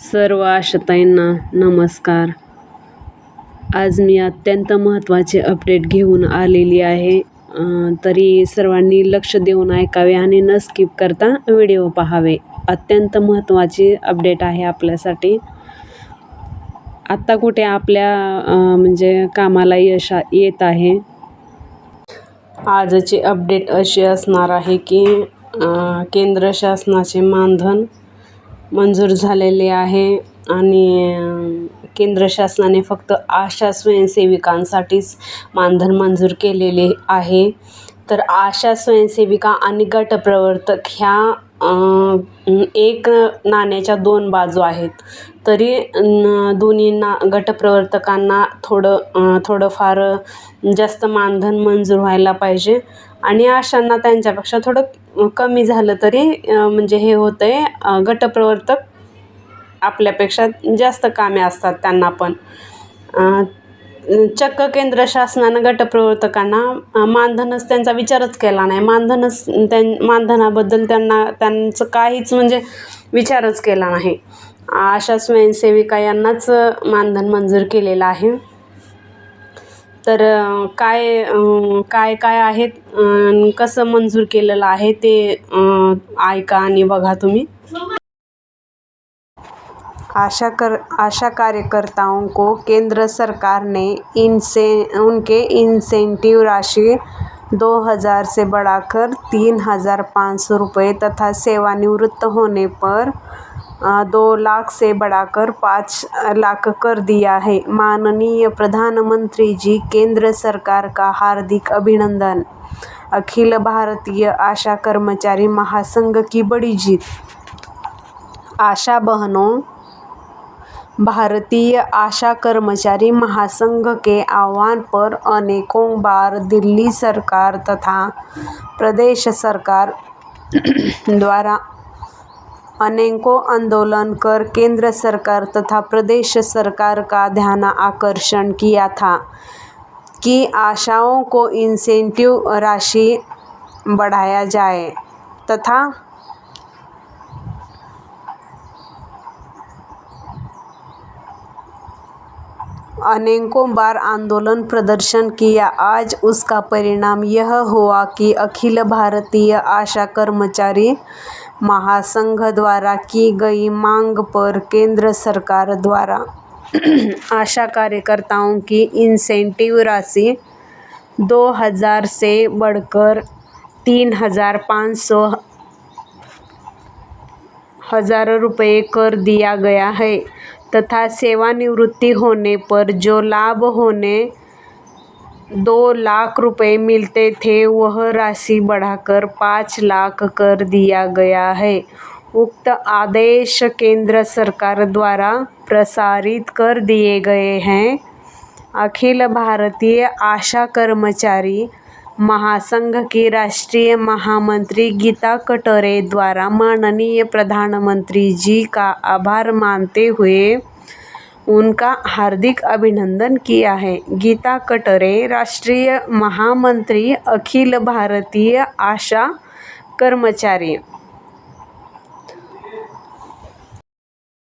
सर्व आशाताईंना नमस्कार. आज मी अत्यंत महत्त्वाचे अपडेट घेऊन आलेली आहे. तरी सर्वांनी लक्ष देऊन ऐकावे आणि न स्किप करता व्हिडिओ पाहावे. अत्यंत महत्त्वाची अपडेट आहे आपल्यासाठी. आत्ता कुठे आपल्या म्हणजे कामाला यश येत आहे? आजची अपडेट अशी असणार आहे की केंद्र शासनाचे मानधन मंजूर झालेले आहे आणि केंद्र शासनाने फक्त आशा स्वयंसेविकांसाठीच मानधन मंजूर केलेले आहे. तर आशा स्वयंसेविका आणि गटप्रवर्तक ह्या एक नाण्याच्या दोन बाजू आहेत. तरी न दोन्हींना गटप्रवर्तकांना थोडं थोडंफार जास्त मानधन मंजूर व्हायला पाहिजे. आणि आशांना त्यांच्यापेक्षा थोडं कमी झालं तरी म्हणजे हे होतं आहे गटप्रवर्तक आपल्यापेक्षा जास्त कामे असतात त्यांना पण. चक्क केंद्र शासनानं गटप्रवर्तकांना मानधनच त्यांचा विचारच केला नाही. मानधनच त्यां मानधनाबद्दल त्यांना त्यांचं काहीच म्हणजे विचारच केला नाही. अशा स्वयंसेविका यांनाच मानधन मंजूर केलेलं आहे. तर काय काय काय आहेत कसं मंजूर केलेलं आहे ते ऐका आणि बघा तुम्ही. आशा कर, आशा कार्यकर्ताओं को केंद्र सरकार ने इनसे, उनके इंसेंटिव राशि दो हज़ार से बढ़ाकर तीन हज़ार पाँच सौ रुपये तथा सेवानिवृत्त होने पर दो लाख से बढ़ाकर पाँच लाख कर दिया है। माननीय प्रधानमंत्री जी, केंद्र सरकार का हार्दिक अभिनंदन। अखिल भारतीय आशा कर्मचारी महासंघ की बड़ी जीत। आशा बहनों भारतीय आशा कर्मचारी महासंघ के आह्वान पर अनेकों बार दिल्ली सरकार तथा प्रदेश सरकार द्वारा अनेकों आंदोलन कर केंद्र सरकार तथा प्रदेश सरकार का ध्यान आकर्षण किया था कि आशाओं को इंसेंटिव राशि बढ़ाया जाए तथा अनेकों बार आंदोलन प्रदर्शन किया। आज उसका परिणाम यह हुआ कि अखिल भारतीय आशा कर्मचारी महासंघ द्वारा की गई मांग पर केंद्र सरकार द्वारा आशा कार्यकर्ताओं की इंसेंटिव राशि दो हज़ार से बढ़कर तीन हज़ार पाँच सौ हज़ार रुपये कर दिया गया है। तथा सेवानिवृत्ति होने पर जो लाभ होने दो लाख रुपए मिलते थे, वह राशि बढ़ाकर पाँच लाख कर दिया गया है। उक्त आदेश केंद्र सरकार द्वारा प्रसारित कर दिए गए हैं। अखिल भारतीय आशा कर्मचारी महासंघ की राष्ट्रीय महामंत्री गीता कटरे द्वारा माननीय प्रधानमंत्री जी का आभार मानते हुए उनका हार्दिक अभिनंदन किया है। गीता कटरे राष्ट्रीय महामंत्री, अखिल भारतीय आशा कर्मचारी